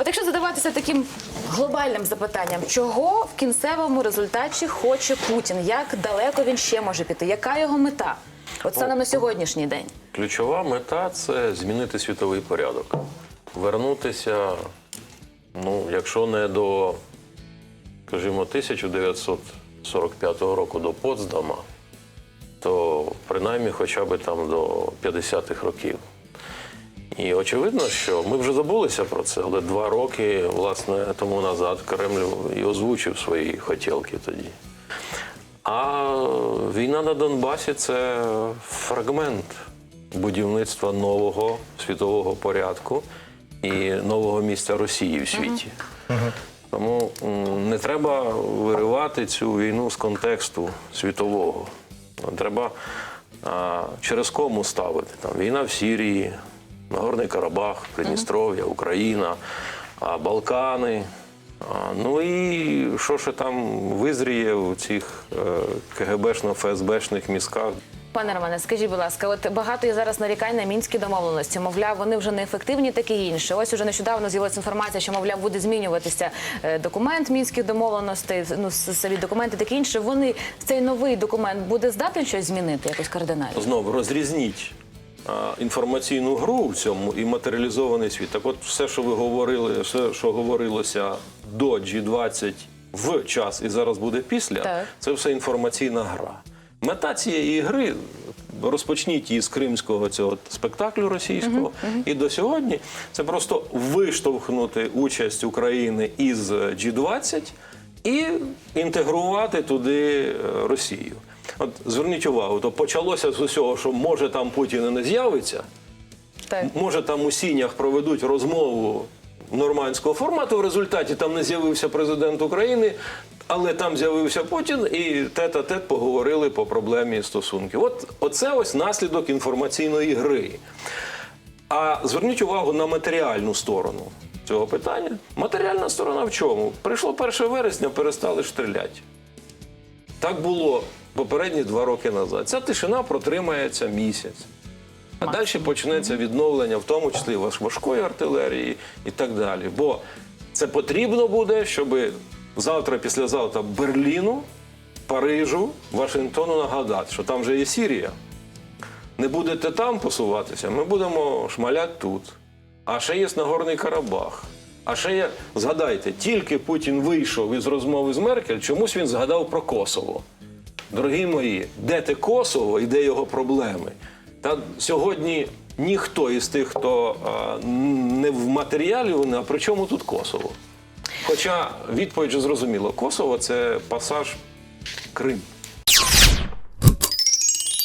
От якщо задаватися таким глобальним запитанням, чого в кінцевому результаті хоче Путін? Як далеко він ще може піти? Яка його мета? От станом на сьогоднішній день. Ключова мета це змінити світовий порядок. Вернутися, ну, якщо не до, скажімо, 1945 року до Потсдама, то принаймні хоча б там до 50-х років. І очевидно, що ми вже забулися про це, але два роки, власне, тому назад Кремль і озвучив свої хотілки тоді. А війна на Донбасі це фрагмент будівництва нового світового порядку і нового місця Росії в світі. Тому не треба виривати цю війну з контексту світового. Треба а, через кому ставити. Там війна в Сірії, Нагорний Карабах, Придністров'я, Україна, Балкани. Ну і що ще там визріє в цих е, КГБшно-ФСБшних мізках. Пане Романе, скажіть, будь ласка, от багато є зараз нарікань на мінські домовленості. Мовляв, вони вже неефективні, таке інше. Ось уже нещодавно з'явилася інформація, що мовляв буде змінюватися е, документ мінських домовленостей, ну самі документи, таке інше. Вони цей новий документ буде здатний щось змінити, якось кардинально. Знову розрізніть інформаційну гру в цьому і матеріалізований світ. Так от все, що ви говорили, все, що говорилося до G20 в час і зараз буде після, Так. це все інформаційна гра. Мета цієї гри розпочніть її з кримського цього спектаклю російського і до сьогодні це просто виштовхнути участь України із G20 і інтегрувати туди е, Росію. От зверніть увагу, то почалося з усього, що може там Путін і не з'явиться, Так. може там у сінях проведуть розмову нормандського формату. В результаті там не з'явився президент України, але там з'явився Путін, і тет-а-тет поговорили по проблемі стосунків. От оце ось наслідок інформаційної гри. А зверніть увагу на матеріальну сторону цього питання. Матеріальна сторона в чому? Прийшло 1 вересня, перестали стріляти. Так було попередні два роки назад. Ця тишина протримається місяць. А далі почнеться відновлення, в тому числі важкої артилерії і так далі. Бо це потрібно буде, щоб завтра, післязавтра Берліну, Парижу, Вашингтону нагадати, що там вже є Сірія. Не будете там посуватися, ми будемо шмаляти тут. А ще є Нагорний Карабах. А ще є, згадайте, тільки Путін вийшов із розмови з Меркель, чомусь він згадав про Косово. Дорогі мої, де те Косово і де його проблеми? Та сьогодні ніхто із тих, хто а, не в матеріалі, вони, а при чому тут Косово? Хоча відповідь зрозуміло, Косово це пасаж Крим.